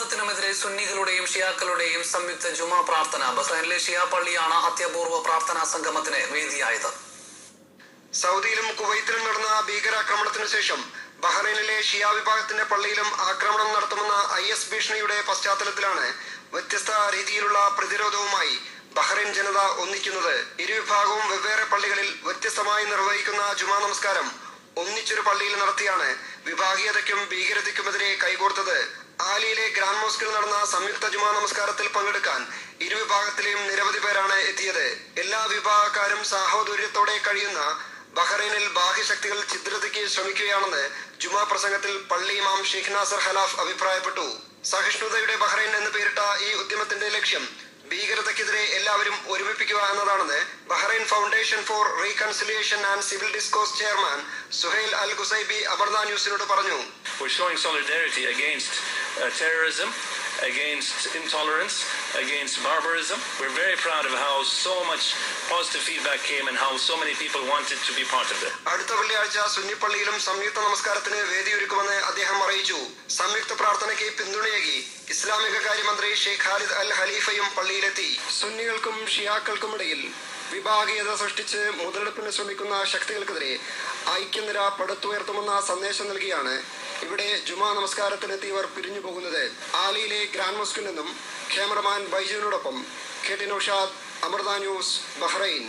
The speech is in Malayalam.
തീവ്രവാദത്തിനുമെതിരെ സുന്നികളുടെയും ഷിയാക്കളുടെയും സംയുക്ത ജുമാ പ്രാർത്ഥന. ബഹ്റൈനിലെ ഷിയാ പള്ളിയാണ് അത്യപൂർവ പ്രാർത്ഥനാ സംഗമത്തിന് വേദിയായത്. സൗദിയിലും കുവൈത്തിലും നടന്ന ഭീകരാക്രമണത്തിനു ശേഷം ബഹ്റൈനിലെ ഷിയാ വിഭാഗത്തിന്റെ പള്ളിയിലും ആക്രമണം നടത്തുമെന്ന ഐ എസ് ഭീഷണിയുടെ പശ്ചാത്തലത്തിലാണ് വ്യത്യസ്ത രീതിയിലുള്ള പ്രതിരോധവുമായി ബഹ്റൈൻ ജനത ഒന്നിക്കുന്നത്. ഇരുവിഭാഗവും വെവ്വേറെ പള്ളികളിൽ വ്യത്യസ്തമായി നിർവഹിക്കുന്ന ജുമാ നമസ്കാരം ഒന്നിച്ചൊരു പള്ളിയിൽ നടത്തിയാണ് വിഭാഗീയതയ്ക്കും ഭീകരതയ്ക്കുമെതിരെ കൈകോർത്തത്. ആലിയിലെ ഗ്രാൻഡ് മോസ്കിൽ നടന്ന സംയുക്ത ജുമാ നമസ്കാരത്തിൽ പങ്കെടുക്കാൻ ഇരുവിഭാഗത്തിലെയും നിരവധി പേരാണ് എത്തിയത്. എല്ലാ വിഭാഗക്കാരും സാഹോദര്യത്തോടെ കഴിയുന്ന ബഹ്റൈനിൽ ബാഹ്യശക്തികൾ ഛിദ്രതയ്ക്ക് ശ്രമിക്കുകയാണെന്ന് ജുമാ പ്രസംഗത്തിൽ പള്ളി ഇമാം ഷെയ്ഖ് നാസർ ഹലാഫ് അഭിപ്രായപ്പെട്ടു. സഹിഷ്ണുതയുടെ ബഹ്റൈൻ എന്ന് പേരിട്ട ഈ ഉദ്യമത്തിന്റെ ലക്ഷ്യം ഭീകരതയ്ക്കെതിരെ എല്ലാവരും ഒരുമിപ്പിക്കുക എന്നതാണെന്ന് Bahrain foundation for reconciliation and civil discourse chairman Suhail Al Gosaibi Amrita ന്യൂസിനോട് പറഞ്ഞു We're showing solidarity against uh, terrorism, against intolerance, against barbarism. We're very proud of how so much positive feedback came and how so many people wanted to be part of it. അടുത്ത വെള്ളിയാഴ്ച സുന്നിപ്പള്ളിയിലും സംയുക്ത നമസ്കാരത്തിന് വേദിയൊരുക്കുമെന്ന് അദ്ദേഹം അറിയിച്ചു സംയുക്ത പ്രാർത്ഥനയ്ക്ക് പിന്തുണയേകി കാര്യമന്ത്രി ഷെയ്ഖ് ഖാലിദ് അൽ ഖലീഫയും പള്ളിയിലെത്തി. സുന്നികൾക്കും ഷിയാക്കൾക്കും ഇടയിൽ വിഭാഗീയത സൃഷ്ടിച്ച് മുതലെടുപ്പിന് ശ്രമിക്കുന്ന ശക്തികൾക്കെതിരെ ഐക്യനിര പടുത്തുയർത്തുമെന്ന സന്ദേശം നൽകിയാണ് ഇവിടെ ജുമാ നമസ്കാരത്തിനെത്തിയവർ പിരിഞ്ഞു പോകുന്നത് ആലിയിലെ ഗ്രാൻഡ് മോസ്കിൽ നിന്നും cameraman ബൈജുവിനോടൊപ്പം K T Naushad Amrita news Bahrain.